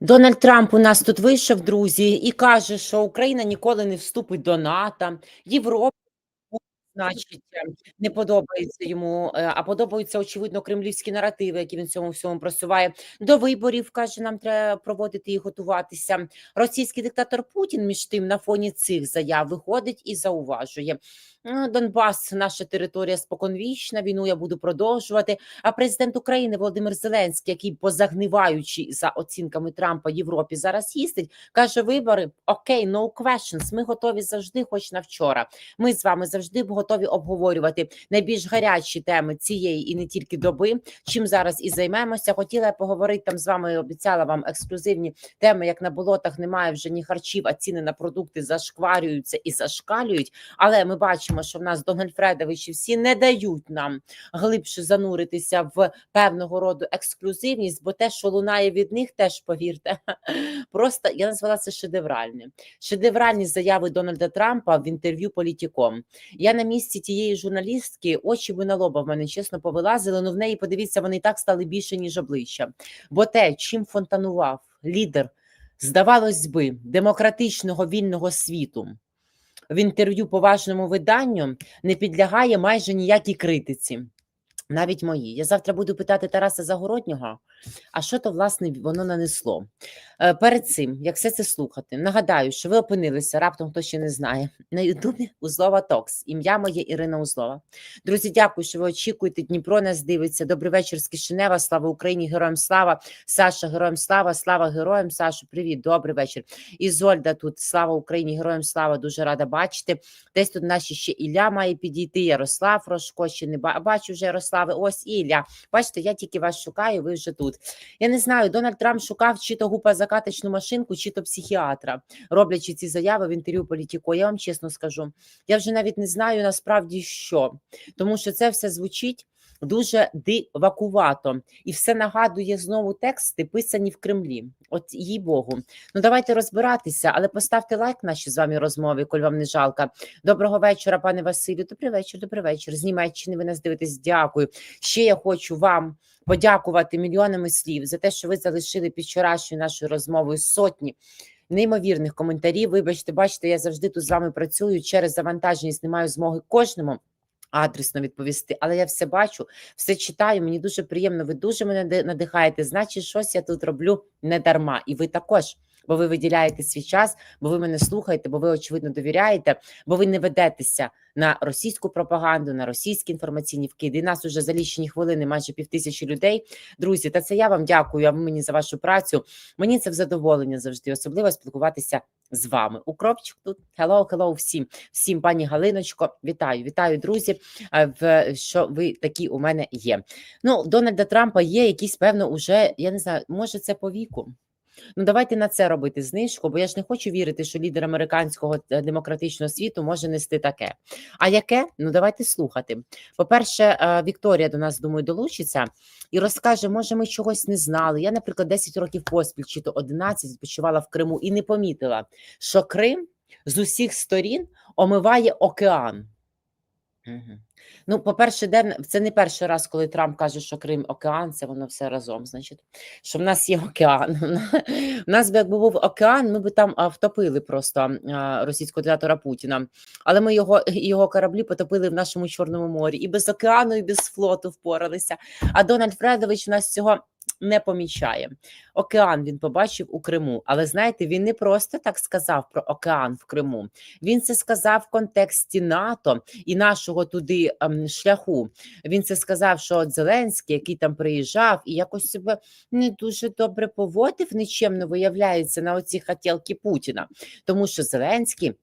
Дональд Трамп у нас тут вийшов, друзі, і каже, що Україна ніколи не вступить до НАТО, Європа. Значить, е, не подобається йому, е, а подобаються очевидно кремлівські наративи, які він цьому всьому просуває. До виборів каже, нам треба проводити і готуватися. Російський диктатор Путін між тим на фоні цих заяв виходить і зауважує. «Ну, Донбас, наша територія споконвічна. Війну я буду продовжувати. А президент України Володимир Зеленський, який позагниваючи за оцінками Трампа Європі, зараз їздить, каже: вибори окей, no questions, Ми готові завжди, хоч на вчора. Ми з вами завжди готові обговорювати найбільш гарячі теми цієї і не тільки доби. Чим зараз і займемося. Хотіла я поговорити там з вами. Обіцяла вам ексклюзивні теми. Як на болотах немає вже ні харчів, а ціни на продукти зашкварюються і зашкалюють. Але ми бачимо, що в нас Дональд Фредович і всі не дають нам глибше зануритися в певного роду ексклюзивність, бо те, що лунає від них, теж повірте, просто я назвала це шедевральним. Шедевральні заяви Дональда Трампа в інтерв'ю політіком. Я на місці тієї журналістки очі би на лоба в мене чесно повилазили. Ну в неї подивіться, вони і так стали більше ніж обличчя. Бо те, чим фонтанував лідер, здавалось би, демократичного вільного світу. В інтерв'ю поважному виданню не підлягає майже ніякій критиці, навіть мої. Я завтра буду питати Тараса Загороднього, а що то власне воно нанесло. Е, Перед цим, як все це слухати, нагадаю, що ви опинилися раптом, хто ще не знає, на Ютубі Узлова Токс. Ім'я моє Ірина Узлова. Друзі, дякую, що ви очікуєте. Дніпро нас дивиться. Добрий вечір з Кишинева. Слава Україні! Героям слава! Саша, героям слава! Слава героям! Сашу, привіт, добрий вечір. Ізольда тут. Слава Україні! Героям слава! Дуже рада бачити. Десь тут наші ще Ілля має підійти. Ярослав Рожко ще не ба- бачу вже Ярослави. Ось Ілля. Бачите, я тільки вас шукаю. Ви вже тут. Я не знаю. Дональд Трамп шукав чи то гупа-закаточну машинку, чи то психіатра, роблячи ці заяви в інтерв'ю політіко. Я вам чесно скажу. Я вже навіть не знаю насправді що, тому що це все звучить. Дуже дивакувато, і все нагадує знову тексти, писані в Кремлі. От їй Богу. Ну давайте розбиратися, але поставте лайк нашій з вами розмові, коль вам не жалко. Доброго вечора, пане Василю. Добрий вечір, добрий вечір. З Німеччини ви нас дивитесь. Дякую. Ще я хочу вам подякувати мільйонами слів за те, що ви залишили під вчорашньою нашою розмовою сотні. Неймовірних коментарів. Вибачте, бачите, я завжди тут з вами працюю через завантаженість. Не маю змоги кожному адресно відповісти, але я все бачу, все читаю. Мені дуже приємно. Ви дуже мене нади- надихаєте. Значить, щось я тут роблю не дарма, і ви також. Бо ви виділяєте свій час, бо ви мене слухаєте, бо ви очевидно довіряєте, бо ви не ведетеся на російську пропаганду, на російські інформаційні вкиди. І нас уже за лічені хвилини майже півтисячі людей. Друзі, та це я вам дякую. А ви мені за вашу працю. Мені це в задоволення завжди, особливо спілкуватися з вами. Укропчик тут hello, hello всім, всім, пані Галиночко. Вітаю, вітаю, друзі. е, В що ви такі у мене є. Ну, Дональда Трампа є якісь певно, уже я не знаю, може це по віку. Ну, давайте на це робити знижку, бо я ж не хочу вірити, що лідер американського е, демократичного світу може нести таке. А яке? Ну давайте слухати. По-перше, е, Вікторія до нас думаю долучиться і розкаже, може, ми чогось не знали. Я, наприклад, 10 років поспіль, чи то 11, відпочивала в Криму і не помітила, що Крим з усіх сторін омиває океан. Ну, по-перше, де це не перший раз, коли Трамп каже, що Крим океан, це воно все разом. Значить, що в нас є океан. У нас би якби був океан, ми б там втопили просто російського диктатора Путіна. Але ми його його кораблі потопили в нашому чорному морі і без океану, і без флоту впоралися. А Дональд Фредович у нас цього не помічає. Океан він побачив у Криму, але знаєте, він не просто так сказав про океан в Криму. Він це сказав в контексті НАТО і нашого туди ем, шляху. Він це сказав, що от Зеленський, який там приїжджав, і якось себе не дуже добре поводив, нічемно виявляється на оці хотілки Путіна, тому що Зеленський.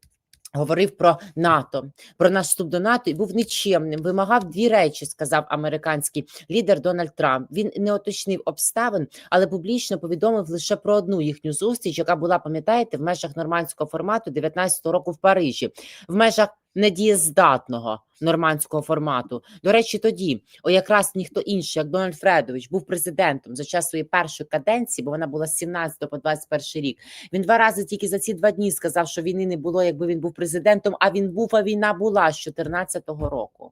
Говорив про НАТО, про наш вступ до НАТО і був нічемним. Вимагав дві речі, сказав американський лідер Дональд Трамп. Він не уточнив обставин, але публічно повідомив лише про одну їхню зустріч, яка була, пам'ятаєте, в межах нормандського формату 19-го року в Парижі, в межах недієздатного нормандського формату. До речі, тоді, о якраз ніхто інший, як Дональд Фредович, був президентом за час своєї першої каденції, бо вона була з 17 по 21 рік. Він два рази тільки за ці два дні сказав, що війни не було, якби він був президентом. А він був, а війна була з 14-го року.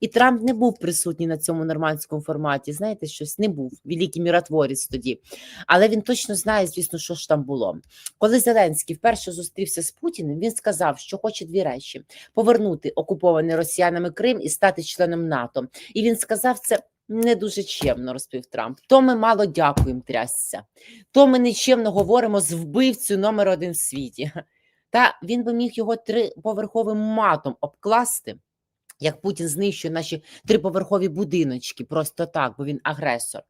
І Трамп не був присутній на цьому нормандському форматі. Знаєте, щось не був великий міротворець тоді. Але він точно знає, звісно, що ж там було. Коли Зеленський вперше зустрівся з Путіним, він сказав, що хоче дві речі: повернути окупований росіянами Крим і стати членом НАТО. І він сказав це. Не дуже чемно розповів Трамп. То ми мало дякуємо трясся. То ми нечемно говоримо з вбивцю номер один в світі. Та він би міг його триповерховим матом обкласти, як Путін знищує наші триповерхові будиночки, просто так, бо він агресор.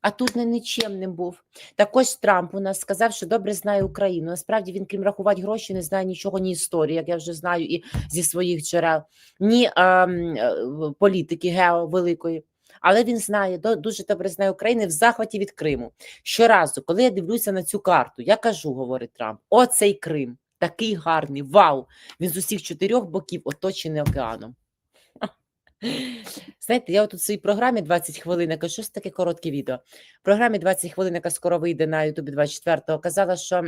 А тут не нічемним був. Також Трамп у нас сказав, що добре знає Україну. Насправді він, крім рахувати гроші, не знає нічого, ні історії, як я вже знаю, і зі своїх джерел, ні е, е, політики гео великої. Але він знає, дуже добре знає України в захваті від Криму. Щоразу, коли я дивлюся на цю карту, я кажу, говорить Трамп: оцей Крим, такий гарний, вау! Він з усіх чотирьох боків оточений океаном. Знаєте, я тут в своїй програмі 20 хвилин, яка щось таке коротке відео. В програмі 20 хвилин, яка скоро вийде на Ютубі 24-го, казала, що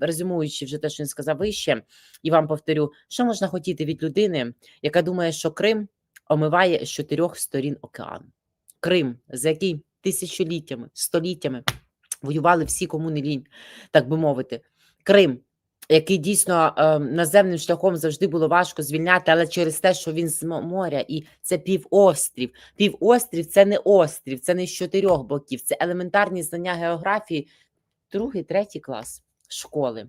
резюмуючи вже те, що він сказав вище, і вам повторю, що можна хотіти від людини, яка думає, що Крим омиває з чотирьох сторін океану. Крим, за який тисячоліттями, століттями воювали всі, кому не лінь, так би мовити. Крим, який дійсно е, наземним шляхом завжди було важко звільняти, але через те, що він з моря, і це півострів. Півострів це не острів, це не з чотирьох боків, це елементарні знання географії, другий, третій клас школи.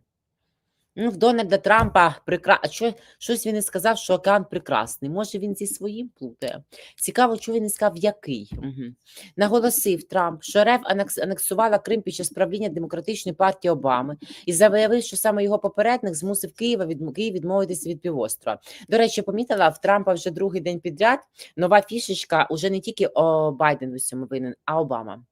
Ну, в Дональда Трампа прикра... Що, щось він не сказав, що океан прекрасний. Може, він зі своїм плутає. Цікаво, що він не сказав, який. Угу. Наголосив Трамп, що РФ анексувала Крим під час правління демократичної партії Обами і заявив, що саме його попередник змусив Києва від Київ відмовитися від півострова. До речі, помітила в Трампа вже другий день підряд. Нова фішечка уже не тільки о Байден у цьому винен, а Обама.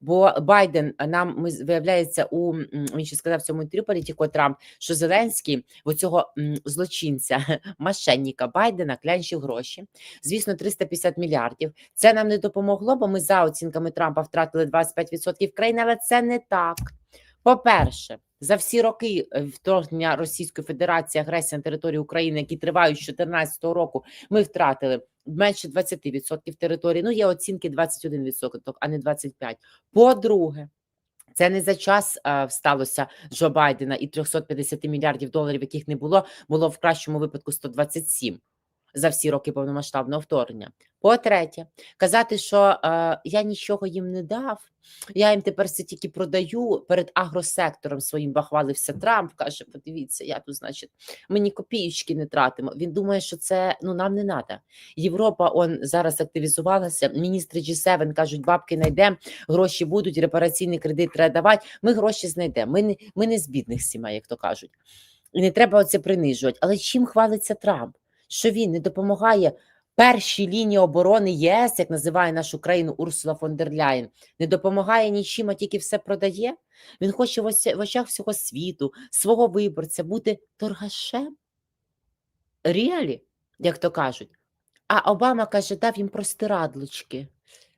Бо Байден нам ми виявляється у він ще сказав в цьому інтерв'ю політико Трамп, що Зеленський в цього злочинця мошенника Байдена клянчив гроші. Звісно, 350 мільярдів. Це нам не допомогло, бо ми за оцінками Трампа втратили 25% країни, але це не так. По-перше, за всі роки е, вторгнення Російської Федерації агресії на територію України, які тривають з 2014 року, ми втратили менше 20% території. Ну, є оцінки 21%, а не 25%. По-друге, це не за час а, сталося Джо Байдена і 350 мільярдів доларів, яких не було, було в кращому випадку 127 за всі роки повномасштабного вторгнення. По-третє, казати, що е, я нічого їм не дав, я їм тепер це тільки продаю перед агросектором своїм бахвалився Трамп. Каже: подивіться, я тут, значить, мені копієчки не тратимо. Він думає, що це ну нам не треба. Європа он зараз активізувалася. Міністри G7 кажуть, бабки знайдемо, гроші будуть, репараційний кредит треба давати. Ми гроші знайдемо. Ми не ми не з бідних сімей, як то кажуть. І не треба оце принижувати. Але чим хвалиться Трамп? Що він не допомагає першій лінії оборони ЄС, як називає нашу країну Урсула фон дер Ляєн, не допомагає нічим, а тільки все продає. Він хоче в очах всього світу, свого виборця бути торгашем. Ріалі, як то кажуть. А Обама каже, дав їм простирадлочки.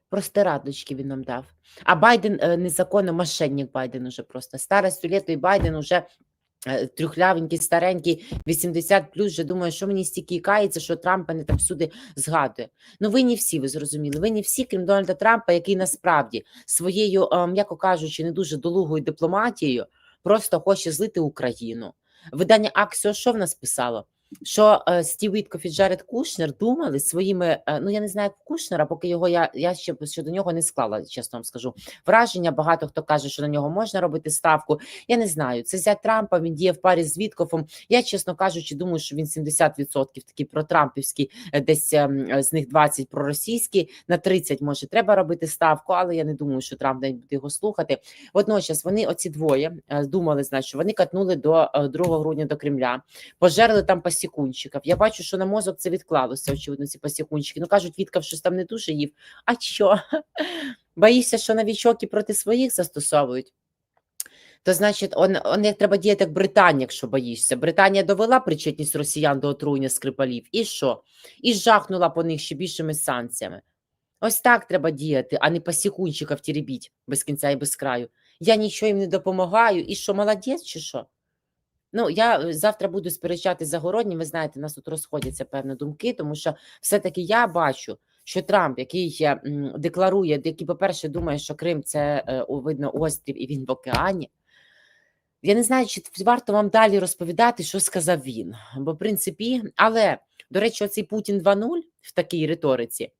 Простирадлочки він нам дав. А Байден е, незаконно мошенник Байден уже просто. Старостю літо і Байден уже трюхлявенький, старенький, 80 плюс, вже думаю, що мені стільки кається, що Трампа не там всюди згадує. Ну ви не всі, ви зрозуміли. Ви не всі, крім Дональда Трампа, який насправді своєю, е, м'яко кажучи, не дуже долугою дипломатією просто хоче злити Україну. Видання Аксіо, що в нас писало? Що е, Стів Віткоф і Джаред Кушнер думали своїми, е, ну я не знаю, як Кушнера, поки його я я ще щодо нього не склала, чесно вам скажу. Враження багато хто каже, що на нього можна робити ставку. Я не знаю. Це зять Трампа. Він діє в парі з Віткофом. Я, чесно кажучи, думаю, що він 70% такі протрампівські, е, десь ем, з них 20 проросійські, на 30 може треба робити ставку, але я не думаю, що Трамп не буде його слухати. Водночас вони, оці двоє, думали, значить, що вони катнули до 2 грудня до Кремля, пожерли там пасі пасікунчиків. Я бачу, що на мозок це відклалося, очевидно, ці пасікунчики. Ну кажуть, Віткав щось там не дуже їв. А що? Боїшся, що новічок і проти своїх застосовують? То значить, он, он треба діяти як Британія, якщо боїшся. Британія довела причетність росіян до отруєння скрипалів. І що? І жахнула по них ще більшими санкціями. Ось так треба діяти, а не пасікунчика втірібіть без кінця і без краю. Я нічого їм не допомагаю. І що, молодець, чи що? Ну, я е, завтра буду сперечати з Загороднім. Ви знаєте, нас тут розходяться певні думки, тому що все-таки я бачу, що Трамп, який декларує, який, по-перше, думає, що Крим це е, видно острів і він в океані. Я не знаю, чи варто вам далі розповідати, що сказав він. Бо, в принципі, але до речі, оцей Путін 2.0 в такій риториці.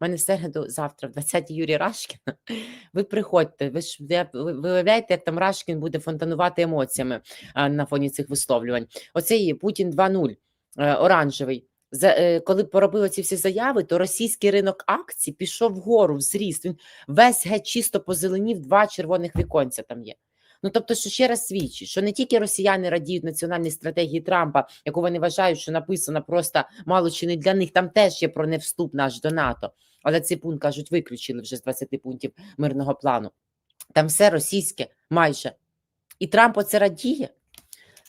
Мене в середу завтра, в 20 Юрій Рашкін. Ви приходьте, ви ж ви ви виявляєте, як там Рашкін буде фонтанувати емоціями на фоні цих висловлювань. Оцей Путін 2.0 е, оранжевий. За, е, коли поробили ці всі заяви, то російський ринок акцій пішов вгору, в зріст. Він весь геть чисто позеленів, два червоних віконця там є. Ну тобто, що ще раз свідчить, що не тільки росіяни радіють національній стратегії Трампа, яку вони вважають, що написана просто мало чи не для них, там теж є про невступ наш до НАТО. Але цей пункт кажуть, виключили вже з 20 пунктів мирного плану. Там все російське майже. І Трамп оце радіє.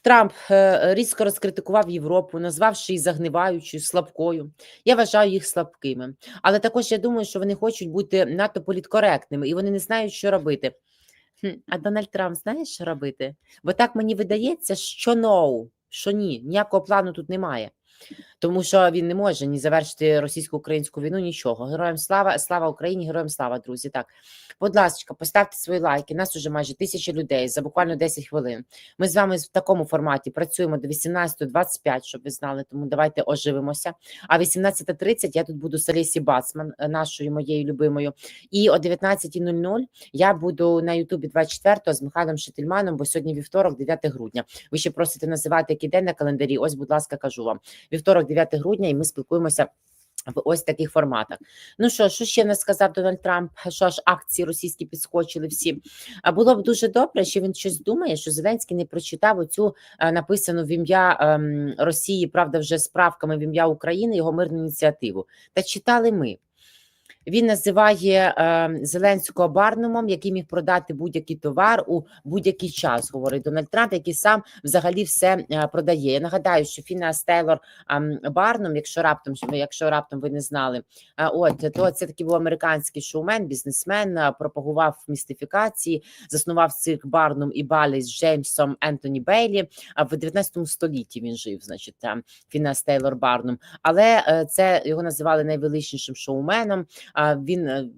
Трамп е, різко розкритикував Європу, назвавши її загниваючою, слабкою. Я вважаю їх слабкими. Але також я думаю, що вони хочуть бути надто політкоректними і вони не знають, що робити. А Дональд Трамп знає, що робити? Бо так мені видається, що no, що ні, ніякого плану тут немає. Тому що він не може ні завершити російсько-українську війну, нічого. Героям слава, слава Україні, героям слава, друзі. Так, будь ласка, поставте свої лайки. Нас уже майже тисяча людей за буквально 10 хвилин. Ми з вами в такому форматі працюємо до 18.25, щоб ви знали. Тому давайте оживимося. А 18.30 я тут буду з Алісі Бацман, е, нашою моєю любимою. І о 19.00 я буду на Ютубі 24 з Михайлом Шетельманом, бо сьогодні вівторок, 9 грудня. Ви ще просите називати який день на календарі. Ось, будь ласка, кажу вам. Вівторок, 9 грудня, і ми спілкуємося. В ось таких форматах. Ну що, що ще не сказав Дональд Трамп? Що ж акції російські підскочили всі? А було б дуже добре, що він щось думає, що Зеленський не прочитав оцю е, написану в ім'я ем, Росії, правда, вже з правками в ім'я України його мирну ініціативу. Та читали ми. Він називає е, Зеленського барнумом, який міг продати будь-який товар у будь-який час, говорить Дональд Трамп, який сам взагалі все е, продає. Я нагадаю, що Фінас Тейлор е, Барнум, якщо раптом якщо раптом ви не знали, е, от то це такий був американський шоумен, бізнесмен, е, пропагував містифікації, заснував цих Барнум і Балі з Джеймсом Ентоні Бейлі. А в 19 столітті він жив, значить, там Фінас Тейлор Барнум. Але е, це його називали найвеличнішим шоуменом. Він е,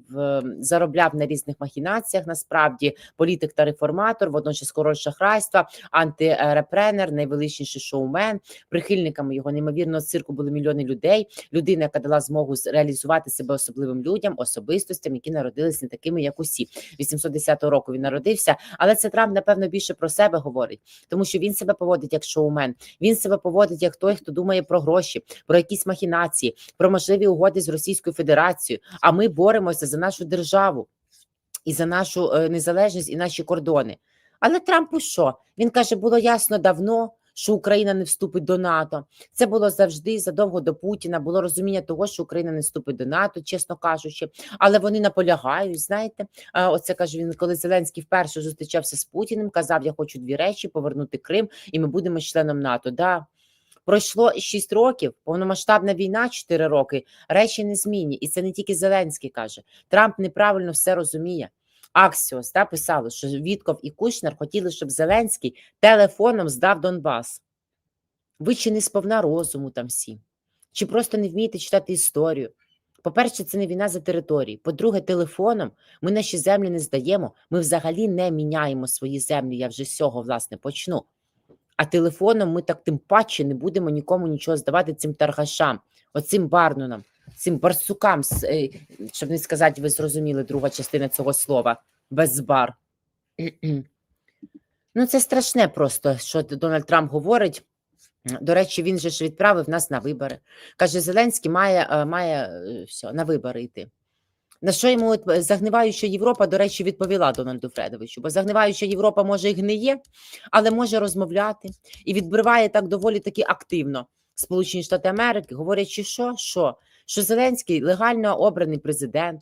заробляв на різних махінаціях. Насправді політик та реформатор, водночас король шахрайства, антирепренер, найвеличніший шоумен. Прихильниками його неймовірного цирку були мільйони людей. Людина, яка дала змогу реалізувати себе особливим людям, особистостям, які народились не такими, як усі. 810 року він народився, але це Трамп, напевно, більше про себе говорить, тому що він себе поводить як шоумен. Він себе поводить як той, хто думає про гроші, про якісь махінації, про можливі угоди з Російською Федерацією. А ми боремося за нашу державу і за нашу е, незалежність і наші кордони. Але Трампу що? Він каже, було ясно давно. Що Україна не вступить до НАТО, це було завжди задовго до Путіна. Було розуміння того, що Україна не вступить до НАТО, чесно кажучи. Але вони наполягають. Знаєте, оце каже він, коли Зеленський вперше зустрічався з Путіним, казав: Я хочу дві речі: повернути Крим, і ми будемо членом НАТО. Да, пройшло 6 років, повномасштабна війна 4 роки. Речі не змінні, і це не тільки Зеленський каже. Трамп неправильно все розуміє. Аксіос та писало, що Вітков і Кушнер хотіли, щоб Зеленський телефоном здав Донбас. Ви чи не сповна розуму там всі, чи просто не вмієте читати історію. По-перше, це не війна за території. По-друге, телефоном ми наші землі не здаємо. Ми взагалі не міняємо свої землі. Я вже з цього власне почну. А телефоном ми так тим паче не будемо нікому нічого здавати цим торгашам, оцим барнунам, цим барсукам, е, щоб не сказати, ви зрозуміли друга частина цього слова без бар. Ну, це страшне просто, що Дональд Трамп говорить. До речі, він же ж відправив нас на вибори. Каже, Зеленський має, е, має е, все, на вибори йти. На що йому е, загниваюча Європа, до речі, відповіла Дональду Фредовичу, бо загниваюча Європа може і гниє, але може розмовляти і відбриває так доволі таки активно Сполучені Штати Америки, говорячи, що, що, що Зеленський легально обраний президент,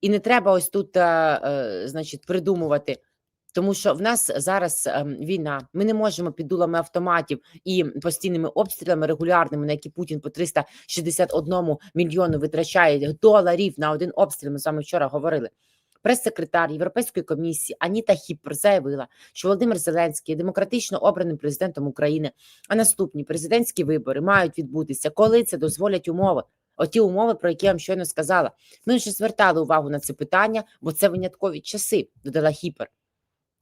і не треба ось тут, е, е, значить, придумувати. Тому що в нас зараз ем, війна, ми не можемо під дулами автоматів і постійними обстрілами регулярними, на які Путін по 361 мільйону витрачає доларів на один обстріл. Ми з вами вчора говорили. Прес-секретар Європейської комісії Аніта Хіппер заявила, що Володимир Зеленський є демократично обраним президентом України, а наступні президентські вибори мають відбутися, коли це дозволять умови. Оті умови, про які я вам щойно сказала. Ми вже звертали увагу на це питання, бо це виняткові часи, додала Хіпер.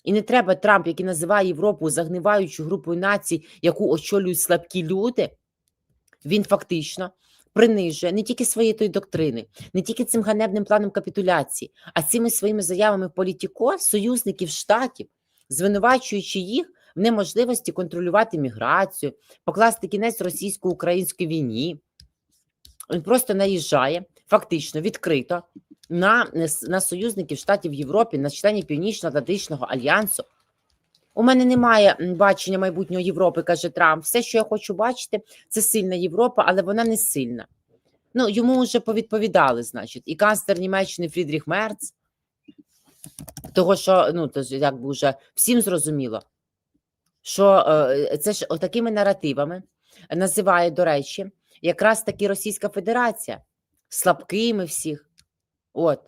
І не треба Трамп, який називає Європу загниваючою групою націй, яку очолюють слабкі люди. Він фактично принижує не тільки своєї тої доктрини, не тільки цим ганебним планом капітуляції, а цими своїми заявами політіко союзників штатів, звинувачуючи їх в неможливості контролювати міграцію, покласти кінець російсько-українській війні. Він просто наїжджає фактично відкрито на, на союзників штатів Європи, на членів Північно-Атлантичного альянсу. У мене немає бачення майбутнього Європи, каже Трамп. Все, що я хочу бачити, це сильна Європа, але вона не сильна. Ну, йому вже повідповідали, значить, і канцлер Німеччини Фрідріх Мерц, того, що ну, то якби вже всім зрозуміло, що е, це ж такими наративами називає, до речі, якраз таки Російська Федерація слабкими всіх. От.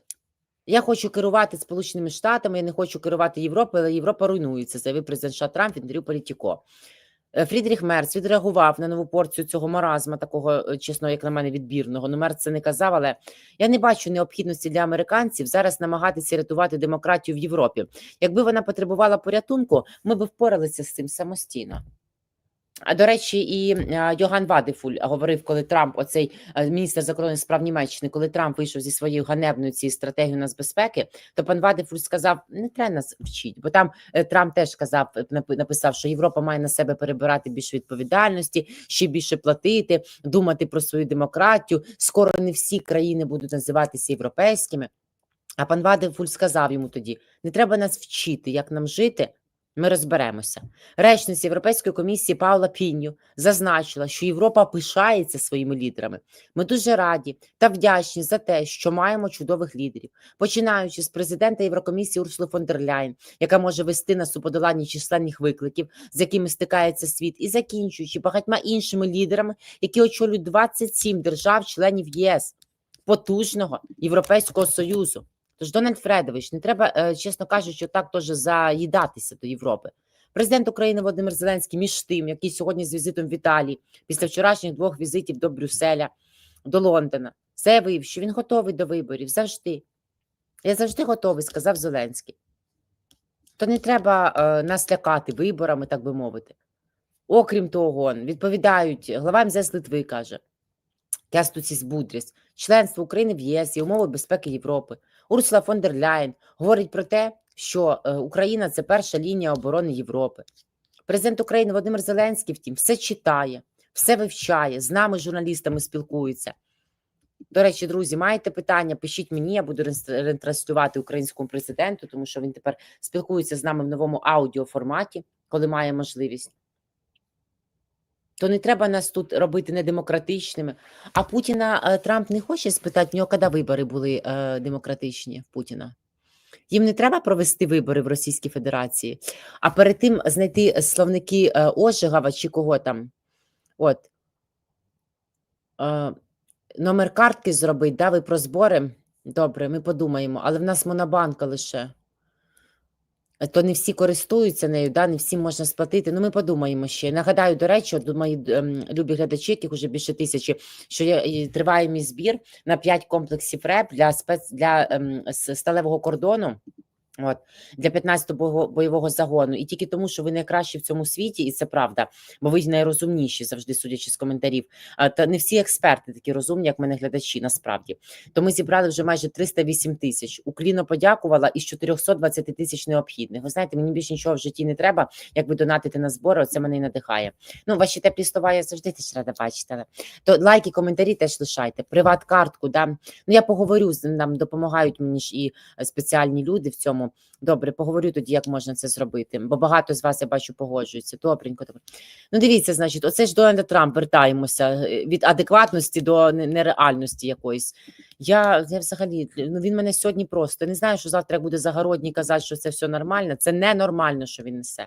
Я хочу керувати Сполученими Штатами, я не хочу керувати Європою, але Європа руйнується, заявив президент США Трамп інтерв'ю Політіко. Е, Фрідріх Мерц відреагував на нову порцію цього маразма, такого е, чесно, як на мене, відбірного. Ну, Мерц це не казав, але я не бачу необхідності для американців зараз намагатися рятувати демократію в Європі. Якби вона потребувала порятунку, ми б впоралися з цим самостійно. А до речі, і Йоган Вадефуль говорив, коли Трамп, оцей е, міністр закордонних справ Німеччини, коли Трамп вийшов зі своєю ганебною цією стратегією нацбезпеки, то пан Вадефуль сказав: не треба нас вчити, бо там е, Трамп теж сказав, е, напи- написав, що Європа має на себе перебирати більше відповідальності, ще більше платити, думати про свою демократію. Скоро не всі країни будуть називатися європейськими. А пан Вадефуль сказав йому тоді: не треба нас вчити, як нам жити. Ми розберемося. Речниця Європейської комісії Паула Піньо зазначила, що Європа пишається своїми лідерами. Ми дуже раді та вдячні за те, що маємо чудових лідерів, починаючи з президента Єврокомісії Урсули фон дер Ляйн, яка може вести нас у подоланні численних викликів, з якими стикається світ, і закінчуючи багатьма іншими лідерами, які очолюють 27 держав-членів ЄС, потужного Європейського союзу. Тож, Дональд Фредович, не треба, е, чесно кажучи, так теж заїдатися до Європи. Президент України Володимир Зеленський між тим, який сьогодні з візитом в Італії, після вчорашніх двох візитів до Брюсселя, до Лондона, заявив, що він готовий до виборів завжди. Я завжди готовий, сказав Зеленський. То не треба е, нас лякати виборами, так би мовити. Окрім того, відповідають глава МЗС Литви, каже Кестуціс Будріс, членство України в ЄС і умови безпеки Європи. Урсула фон дер Ляєн говорить про те, що е, Україна це перша лінія оборони Європи. Президент України Володимир Зеленський, втім, все читає, все вивчає, з нами, журналістами, спілкується. До речі, друзі, маєте питання? Пишіть мені, я буду ретранслювати українському президенту, тому що він тепер спілкується з нами в новому аудіоформаті, коли має можливість. То не треба нас тут робити недемократичними. А Путіна е, Трамп не хоче спитати в нього, коли вибори були е, демократичні в Путіна. Їм не треба провести вибори в Російській Федерації, а перед тим знайти словники е, Ожегова чи кого там. От. Номер картки зробить, да, ви про збори. Добре, ми подумаємо, але в нас монобанка лише. Е, То не всі користуються нею, да, не всім можна сплатити. Ну, ми подумаємо ще. Нагадаю, до речі, от мої ем, любі глядачі, яких вже більше тисячі, що я триває мій збір на 5 комплексів РЕП для спец для ем, сталевого кордону. От для 15-го бойового- загону, і тільки тому, що ви найкращі в цьому світі, і це правда, бо ви найрозумніші завжди, судячи з коментарів. Та не всі експерти такі розумні, як мене глядачі, насправді. То ми зібрали вже майже 308 тисяч. Укліно подякувала із 420 тисяч необхідних. Ви знаєте, мені більше нічого в житті не треба. Як ви донатите на збори, це мене і надихає. Ну, ваші теплі слова я завжди теж рада бачити. але То лайки, коментарі теж лишайте. Приват-картку, да. Ну я поговорю з нам, допомагають мені ж і е, спеціальні люди в цьому. Добре, поговорю тоді, як можна це зробити. Бо багато з вас я бачу погоджуються. Добренько. добре. Ну, дивіться, значить, оце ж Дональда Трамп вертаємося е, від адекватності до нереальності якоїсь. Я, я взагалі ну він мене сьогодні просто не знаю, що завтра буде загородній казати, що це все нормально. Це ненормально, що він несе.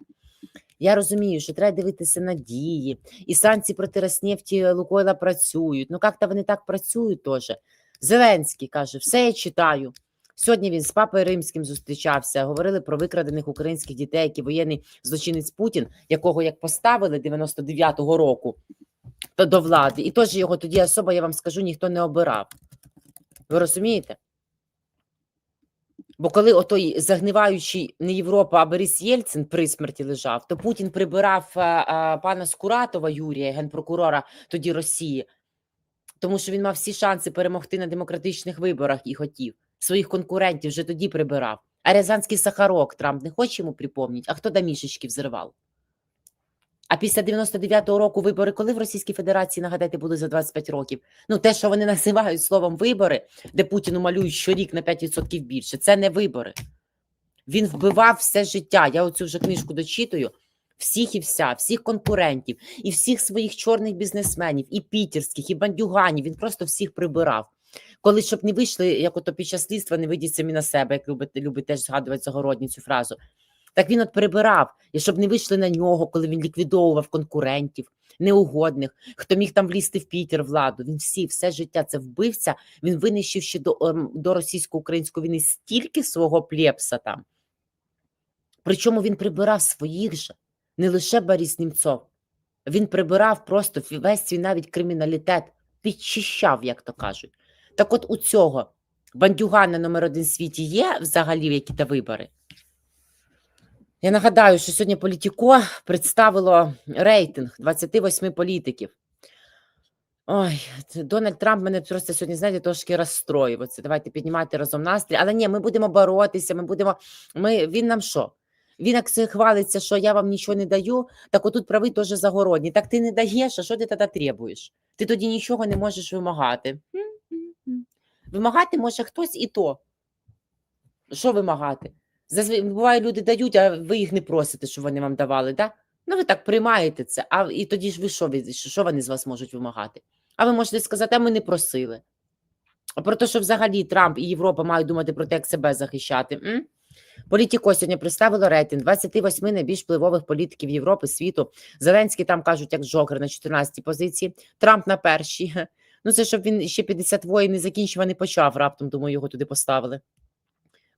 Я розумію, що треба дивитися на дії, і санкції проти Роснефті Лукойла працюють. Ну як то вони так працюють теж. Зеленський каже: все я читаю. Сьогодні він з папою римським зустрічався. Говорили про викрадених українських дітей, які воєнний злочинець Путін, якого як поставили 99-го року до влади, і теж його тоді особа, я вам скажу, ніхто не обирав. Ви розумієте? Бо коли отой загниваючий не Європа, а Борис Єльцин при смерті лежав, то Путін прибирав а, а, пана Скуратова Юрія, генпрокурора тоді Росії, тому що він мав всі шанси перемогти на демократичних виборах і хотів. Своїх конкурентів вже тоді прибирав. А Рязанський Сахарок Трамп не хоче йому припомнити, а хто домішечки взривав? А після 99-го року вибори, коли в Російській Федерації, нагадайте, були за 25 років. Ну, те, що вони називають словом вибори, де Путіну малюють щорік на 5% більше, це не вибори. Він вбивав все життя. Я оцю вже книжку дочитую. Всіх і вся, всіх конкурентів, і всіх своїх чорних бізнесменів, і пітерських, і бандюганів. Він просто всіх прибирав. Коли щоб не вийшли, як ото під час слідства, не вийдіть самі на себе, як любить, любить теж згадувати загородні цю фразу. Так він от прибирав, і щоб не вийшли на нього, коли він ліквідовував конкурентів, неугодних, хто міг там влізти в Пітер владу. Він всі, все життя це вбивця. Він винищив ще до, ем, до російсько-української війни стільки свого плепса там. Причому він прибирав своїх же, не лише Борис Німцов. Він прибирав просто весь свій навіть криміналітет, підчищав, як то кажуть. Так от у цього бандюгана номер один в світі є взагалі які-то вибори. Я нагадаю, що сьогодні Політіко представило рейтинг 28 політиків. Ой, Дональд Трамп мене просто сьогодні, знаєте, трошки розстроїв. Оце давайте піднімати разом настрій. Але ні, ми будемо боротися, ми будемо. Ми, він нам що? Він як хвалиться, що я вам нічого не даю, так отут правий теж загородній. Так ти не даєш, а що ти тоді требуєш? Ти тоді нічого не можеш вимагати. Вимагати може хтось і то. Що вимагати? Зазвичай буває, люди дають, а ви їх не просите, щоб вони вам давали. Да? Ну, ви так приймаєте це, а і тоді ж ви що, що вони з вас можуть вимагати? А ви можете сказати, а ми не просили. А про те, що взагалі Трамп і Європа мають думати про те, як себе захищати. М? Політіко сьогодні представило рейтинг 28 найбільш впливових політиків Європи, світу. Зеленський там кажуть, як Джокер на 14-й позиції, Трамп на першій. Ну, це щоб він ще 50 воїн не закінчив, а не почав раптом, думаю, його туди поставили.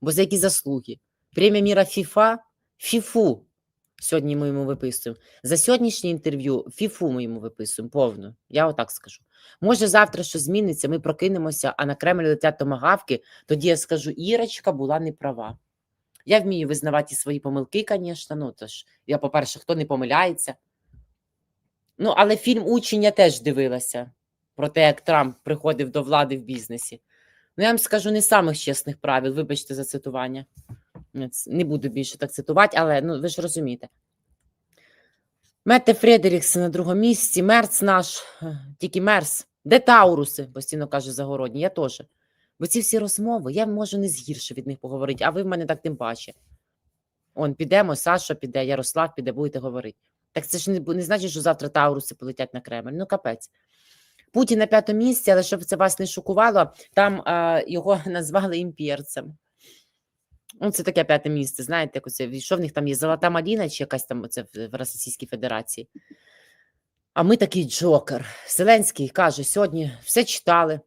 Бо за які заслуги? Премія міра ФІФА, ФІФУ. Сьогодні ми йому виписуємо. За сьогоднішнє інтерв'ю ФІФУ ми йому виписуємо повну. Я отак скажу. Може, завтра що зміниться, ми прокинемося, а на Кремль летять томагавки, тоді я скажу, Ірочка була не права. Я вмію визнавати свої помилки, звісно. Ну, тож я, по-перше, хто не помиляється. Ну, але фільм Учень я теж дивилася про те, як Трамп приходив до влади в бізнесі. Ну, я вам скажу не самих чесних правил, вибачте за цитування. Не буду більше так цитувати, але ну, ви ж розумієте. Мете Фредерікс на другому місці, Мерц наш, е, тільки Мерс. Де Тауруси? постійно каже Загородній, я теж. Бо ці всі розмови, я можу не згірше від них поговорити, а ви в мене так тим паче. Он підемо, Саша піде, Ярослав піде, будете говорити. Так це ж не, не значить, що завтра Тауруси полетять на Кремль. Ну, капець. Путін на п'ятому місці, але щоб це вас не шокувало, там а, його назвали імперцем. Ну, це таке п'яте місце, знаєте, як оце, що в них там є Золота Маліна чи якась там оце в, Російській Федерації. А ми такий джокер. Зеленський каже: сьогодні все читали,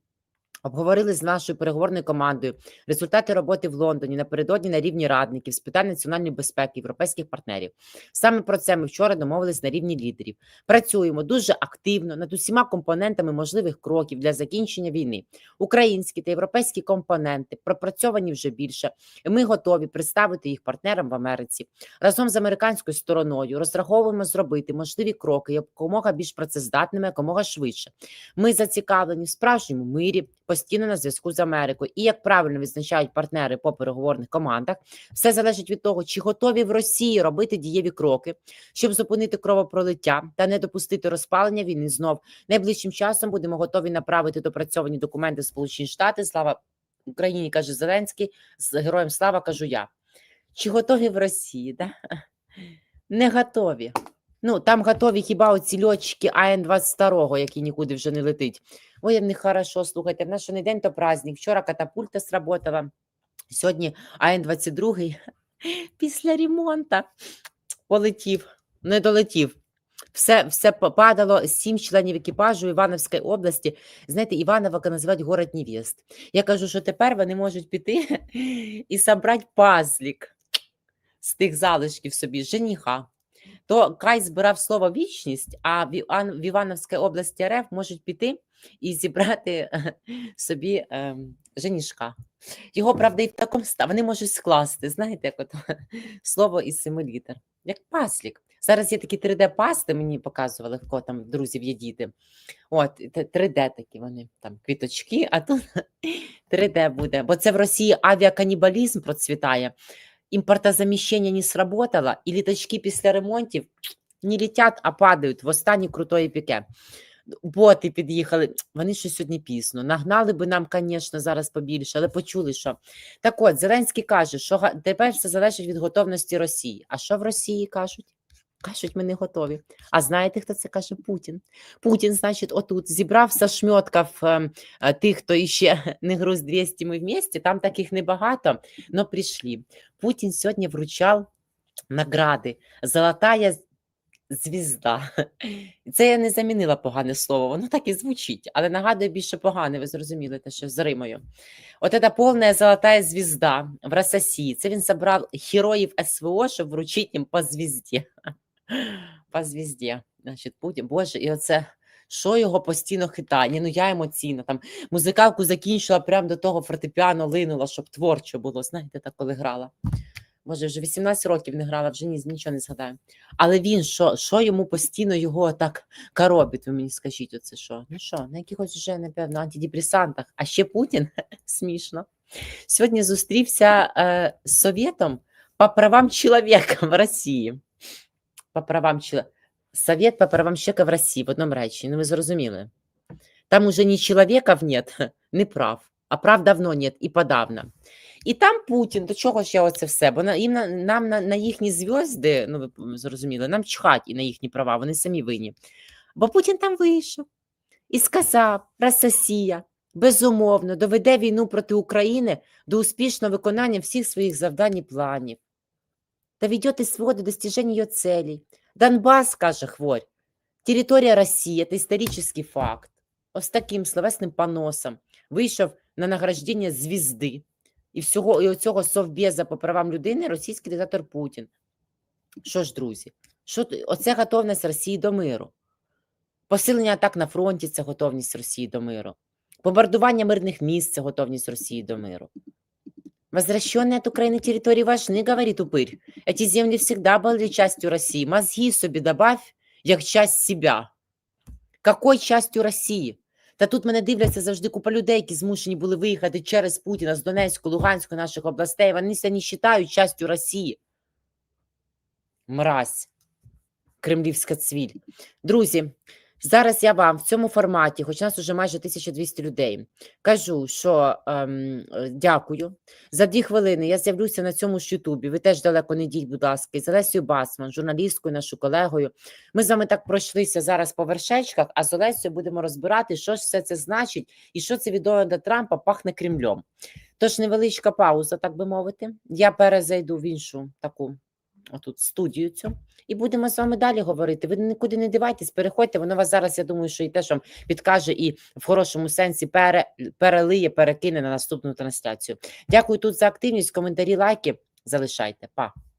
обговорили з нашою переговорною командою результати роботи в Лондоні напередодні на рівні радників з питань національної безпеки європейських партнерів. Саме про це ми вчора домовились на рівні лідерів. Працюємо дуже активно над усіма компонентами можливих кроків для закінчення війни. Українські та європейські компоненти пропрацьовані вже більше. і Ми готові представити їх партнерам в Америці. Разом з американською стороною розраховуємо зробити можливі кроки якомога більш працездатними, якомога швидше. Ми зацікавлені в справжньому мирі, постійно на зв'язку з Америкою. І як правильно відзначають партнери по переговорних командах, все залежить від того, чи готові в Росії робити дієві кроки, щоб зупинити кровопролиття та не допустити розпалення війни знов. Найближчим часом будемо готові направити допрацьовані документи Сполучені Штати. Слава Україні, каже Зеленський. З героям слава кажу я. Чи готові в Росії? Да? Не готові. Ну, там готові хіба оці льотчики АН-22, який нікуди вже не летить. Ой, в них хорошо, слухайте, в нас не день, то праздник. Вчора катапульта сработала, сьогодні АН-22 після ремонту полетів, не долетів. все, все падало, сім членів екіпажу Івановської області. Знаєте, Івановка називають город невест. Я кажу, що тепер вони можуть піти і забрати пазлік з тих залишків собі, жениха. То Кай збирав слово вічність, а в, Іван, в Івановській області РФ можуть піти і зібрати собі ем, женішка. Його, правда, і в такому стані. Вони можуть скласти, знаєте, як от слово із семи літер, як паслік. Зараз є такі 3D-пасти, мені показували, в кого там друзів є діти. От, те- 3D такі вони, там квіточки, а тут 3D буде. Бо це в Росії авіаканібалізм процвітає, імпортозаміщення не сработало, і літачки після ремонтів не літять, а падають в останній крутої піке. Боти під'їхали, вони ще сьогодні пізно. Нагнали би нам, звісно, зараз побільше, але почули, що. Так от, Зеленський каже, що тепер все залежить від готовності Росії. А що в Росії кажуть? Кажуть, ми не готові. А знаєте, хто це каже? Путін. Путін, значить, отут зібрався шмьоткав е, е, тих, хто іще не груз 200 ми вместе, там таких небагато, но прийшли. Путін сьогодні вручав награди. Золотая звізда. Це я не замінила погане слово, воно так і звучить, але нагадує більше погане, ви зрозуміли те, що з Римою. От ця повна золотая звізда в Рососії. Це він забрав героїв СВО, щоб вручити їм по звізді. По звізді. Значить, Путін, Боже, і оце. Що його постійно хитає? Ну я емоційно там музикалку закінчила прямо до того фортепіано линула, щоб творчо було. Знаєте, так коли грала. Може, вже 18 років не грала, вже ні, нічого не згадаю. Але він що, що йому постійно його так коробить, ви мені скажіть, оце що? Ну що, на якихось вже, напевно, антидепресантах, а ще Путін смішно. Сьогодні зустрівся е, з Совєтом по правам чоловіка в Росії. По правам чоловіка. Совет по правам человека в Росії в одному речі. Ну, ви зрозуміли. Там уже не чоловіків нет, не прав, а прав давно нет і подавно. І там Путін, до чого ж я оце все? Бо їм на, нам на, на їхні зв'язки, ну ви зрозуміли, нам чхать і на їхні права, вони самі винні. Бо Путін там вийшов і сказав: Росія безумовно доведе війну проти України до успішного виконання всіх своїх завдань і планів. Доведет СВО до достижения ее целей. Донбас, каже Хворь, територія Росії, це історичний факт. Ось таким словесним поносом вийшов на награждення звізди і всього і оцього совбеза по правам людини російський диктатор Путін. Що ж, друзі, що оце готовність Росії до миру. Посилення атак на фронті це готовність Росії до миру. Бомбардування мирних місць це готовність Росії до миру. Возвращенные от Украины территории важны, говорит упырь. Эти земли всегда были частью России. Мозги собі добавь, як часть себя. Какой частью Росії? Та тут мене дивляться завжди купа людей, які змушені були виїхати через Путіна з Донецької, Луганської наших областей. Вони це не вважають частю Росії. Мразь. Кремлівська цвіль. Друзі, зараз я вам в цьому форматі, хоч нас уже майже 1200 людей, кажу, що ем, е, дякую. За дві хвилини я з'явлюся на цьому ж Ютубі. Ви теж далеко не йдіть, будь ласка, з Олесією Басман, журналісткою, нашою колегою. Ми з вами так пройшлися зараз по вершечках, а з Олесією будемо розбирати, що ж все це значить і що це від Дональда Трампа пахне Кремлем. Тож невеличка пауза, так би мовити. Я перезайду в іншу таку отут студію цю. І будемо з вами далі говорити. Ви нікуди не дивайтесь, переходьте. Воно вас зараз, я думаю, що і теж вам підкаже і в хорошому сенсі пере, перелиє, перекине на наступну трансляцію. Дякую тут за активність, коментарі, лайки. Залишайте. Па.